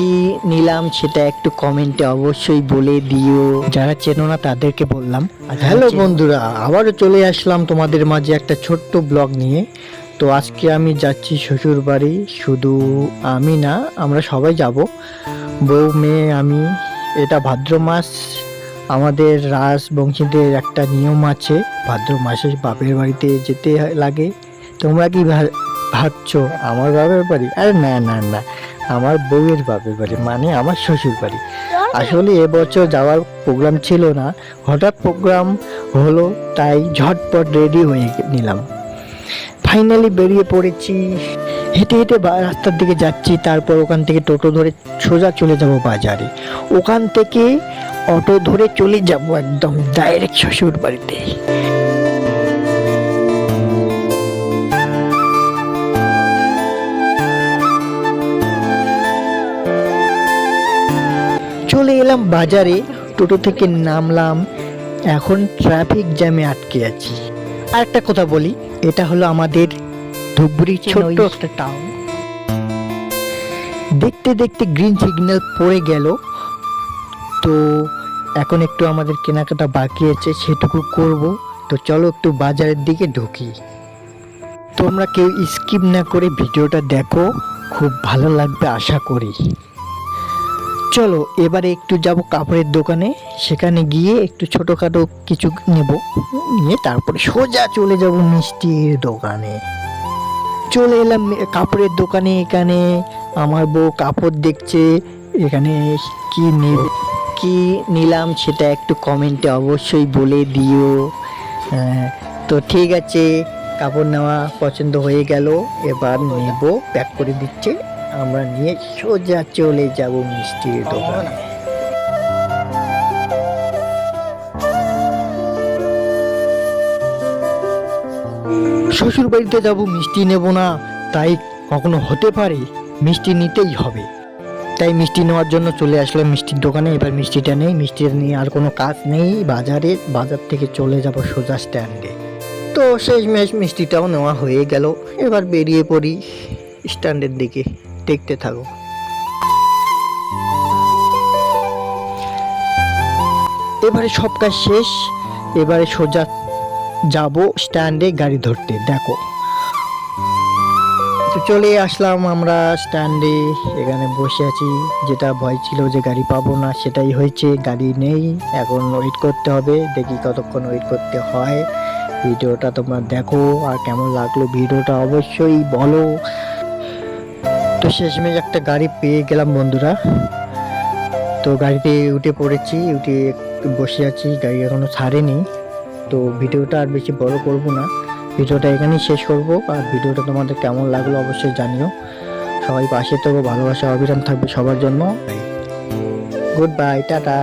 কি নিলাম সেটা একটু কমেন্টে অবশ্যই বলে দিও। যারা চেনো না তাদেরকে বললাম। হ্যালো বন্ধুরা আবারও চলে আসলাম তোমাদের মাঝে একটা ছোট্ট ব্লগ নিয়ে। তো আজকে আমি যাচ্ছি শ্বশুর বাড়ি শুধু আমি না আমরা সবাই যাব। বউ মেয়ে আমি। এটা ভাদ্র মাস। আমাদের রাজবংশীদের একটা নিয়ম আছে ভাদ্র মাসে বাপের বাড়িতে যেতে লাগে। তোমরা কি ভাবছ? আমার বাপের বাড়ি? আরে না না না। আমার বউয়ের বাপের বাড়ি মানে আমার শ্বশুর বাড়ি। আসলে এবছর যাওয়ার প্রোগ্রাম ছিল না। হঠাৎ প্রোগ্রাম হলো, তাই ঝটপট রেডি হয়ে নিলাম। ফাইনালি বেরিয়ে পড়েছি। হেঁটে হেঁটে রাস্তার দিকে যাচ্ছি, তারপর ওখান থেকে টোটো ধরে সোজা চলে যাব বাজারে। ওখান থেকে অটো ধরে চলে যাব একদম ডাইরেক্ট শ্বশুর বাড়িতে। চলে এলাম বাজারে টোটো থেকে নামলাম। এখন ট্রাফিক জ্যামে আটকে আছি। আর একটা কথা বলি এটা হলো আমাদের ধুবড়ি ছোট্ট একটা টাউন দেখতে দেখতে গ্রিন সিগন্যাল পড়ে গেল। তো এখন একটু আমাদের কেনাকাটা বাকি আছে সেটুকু করব। তো চলো একটু বাজারের দিকে ঢুকি। তোমরা কেউ স্কিপ না করে ভিডিওটা দেখো খুব ভালো লাগবে আশা করি। চলো এবারে একটু যাব কাপড়ের দোকানে সেখানে গিয়ে একটু ছোটোখাটো কিছু নেব। নিয়ে তারপরে সোজা চলে যাব মিষ্টির দোকানে। চলে এলাম কাপড়ের দোকানে এখানে আমার বউ কাপড় দেখছে এখানে কি নেবে কি নিলাম সেটা একটু কমেন্টে অবশ্যই বলে দিও। হ্যাঁ, তো ঠিক আছে কাপড় নেওয়া পছন্দ হয়ে গেল এবার নেব প্যাক করে দিচ্ছে। আমরা নিয়ে সোজা চলে যাব মিষ্টির দোকানে। শ্বশুর বাড়িতে যাব, মিষ্টি নেব না, তাই কখনো হতে পারে, মিষ্টি নিতেই হবে। তাই মিষ্টি নেওয়ার জন্য চলে আসলাম মিষ্টির দোকানে, এবার মিষ্টিটা নেই, মিষ্টিটা নিয়ে আর কোনো কাজ নেই, বাজারে, বাজার থেকে চলে যাব সোজা স্ট্যান্ডে। তো শেষ মেশ মিষ্টিটাও নেওয়া হয়ে গেল, এবার বেরিয়ে পড়ি স্ট্যান্ডের দিকে। দেখতে থাকো। এবারে সব কাজ শেষ। এবারে সোজা যাব স্ট্যান্ডে গাড়ি ধরতে, দেখো। তো চলে আসলাম আমরা স্ট্যান্ডে, এখানে বসে আছি। যেটা ভয় ছিল যে গাড়ি পাবো না, সেটাই হয়েছে, গাড়ি নেই। এখন ওয়েট করতে হবে, দেখি কতক্ষণ ওয়েট করতে হয়। ভিডিওটা তোমরা দেখো, আর কেমন লাগল ভিডিওটা অবশ্যই বলো। শেষমেশ একটা গাড়ি পেয়ে গেলাম বন্ধুরা। তো গাড়িতে উঠে পড়েছি, উঠে বসে আছি, গাড়ি এখনও ছাড়েনি। তো ভিডিওটা আর বেশি বড় করব না। ভিডিওটা এখানেই শেষ করব। আর ভিডিওটা তোমাদের কেমন লাগল অবশ্যই জানিও। সবাই পাশে তো ভালোবাসা অবিরাম থাকবে সবার জন্য। Good bye tata.